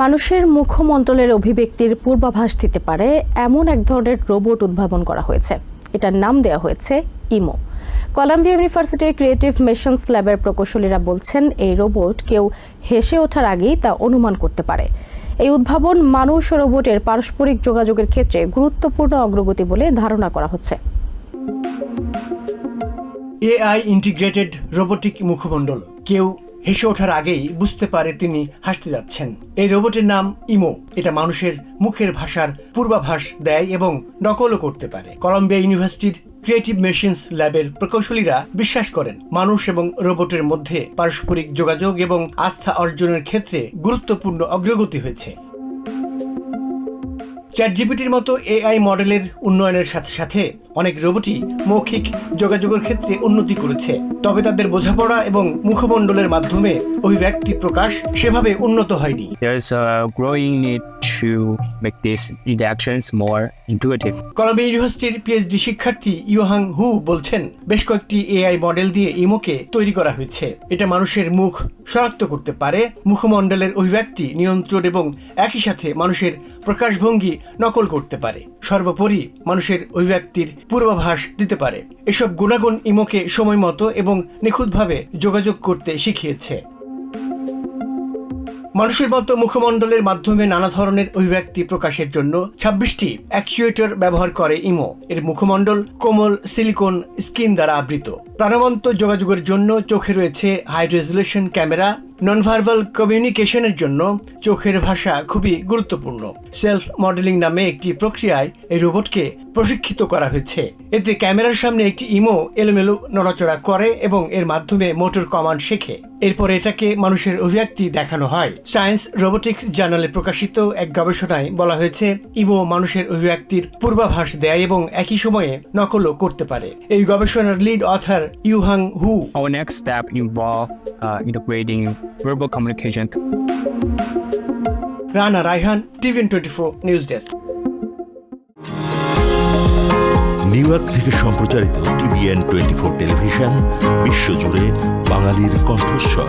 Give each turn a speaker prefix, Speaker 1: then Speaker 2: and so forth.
Speaker 1: মানুষের মুখমণ্ডলের অভিব্যক্তির পূর্বাভাস দিতে পারে এমন এক ধরনের রোবট উদ্ভাবন করা হয়েছে। এটার নাম দেওয়া হয়েছে ইমো। কলাম্বিয়া ইউনিভার্সিটির ক্রিয়েটিভ মেশনস ল্যাবের প্রকৌশলীরা বলছেন, এই রোবট কেউ হেসে ওঠার আগেই তা অনুমান করতে পারে। এই উদ্ভাবন মানুষ ও রোবটের পারস্পরিক যোগাযোগের ক্ষেত্রে গুরুত্বপূর্ণ অগ্রগতি বলে ধারণা করা হচ্ছে।
Speaker 2: এআই ইন্টিগ্রেটেড রোবোটিক মুখমণ্ডল, কেউ হেসে ওঠার আগেই বুঝতে পারে তিনি হাসতে যাচ্ছেন। এই রোবটের নাম ইমো। এটা মানুষের মুখের ভাষার পূর্বাভাস দেয় এবং নকলও করতে পারে। কলম্বিয়া ইউনিভার্সিটির ক্রিয়েটিভ মেশিনস ল্যাবের প্রকৌশলীরা বিশ্বাস করেন, মানুষ এবং রোবটের মধ্যে পারস্পরিক যোগাযোগ এবং আস্থা অর্জনের ক্ষেত্রে গুরুত্বপূর্ণ অগ্রগতি হয়েছে। চ্যাটজিপিটির মতো এআই মডেলের উন্নয়নের সাথে সাথে অনেক রোবটই মৌখিক যোগাযোগের ক্ষেত্রে উন্নতি করেছে। তবে তাদের বোঝাপড়া এবং মুখমণ্ডলের মাধ্যমে অভিব্যক্তি প্রকাশ সেভাবে উন্নত হয়নি।
Speaker 3: To make these interactions more intuitive.
Speaker 2: Columbia ইউনিভার্সিটির পিএইচডি শিক্ষার্থী ইউহাং হু বলছেন, বেশ কয়েকটি এআই মডেল দিয়ে ইমোকে তৈরি করা হয়েছে। এটা মানুষের মুখ শনাক্ত করতে পারে, মুখমণ্ডলের অভিব্যক্তি নিয়ন্ত্রণ এবং একই সাথে মানুষের প্রকাশভঙ্গি নকল করতে পারে। সর্বোপরি মানুষের অভিব্যক্তির পূর্বাভাস দিতে পারে। এসব গুণাগুণ ইমোকে সময় মতো এবং নিখুঁতভাবে যোগাযোগ করতে শিখিয়েছে। মানুষের মতো মুখমণ্ডলের মাধ্যমে নানা ধরনের অভিব্যক্তি প্রকাশের জন্য ছাব্বিশটি অ্যাকচুয়েটর ব্যবহার করে ইমো। এর মুখমণ্ডল কোমল, সিলিকন স্কিন দ্বারা আবৃত। প্রাণবন্ত যোগাযোগের জন্য চোখে রয়েছে high resolution camera non verbal কমিউনিকেশনের জন্য চোখের ভাষা খুবই গুরুত্বপূর্ণ। সেলফ মডেলিং নামে একটি প্রক্রিয়ায় এই রোবটকে প্রশিক্ষিত করা হয়েছে। এতে ক্যামেরার সামনে একটি ইমো এলোমেলো নড়াচড়া করে এবং এর মাধ্যমে মোটর কমান্ড শেখে। এরপর এটাকে মানুষের অভিব্যক্তি দেখানো হয়। সায়েন্স রোবোটিক্স জার্নালে প্রকাশিত এক গবেষণায় বলা হয়েছে, ইমো মানুষের অভিব্যক্তির পূর্বাভাস দেয় এবং একই সময়ে নকলও করতে পারে। এই গবেষণার lead author Yuhang Hu
Speaker 3: Our next step involve uh, integrating verbal communication.
Speaker 2: Raihan TVN twenty four news desk
Speaker 4: New York থেকে সম্প্রচারিত টিভিএন টোয়েন্টি ফোর টেলিভিশন বিশ্বজুড়ে বাঙালির কণ্ঠস্বর।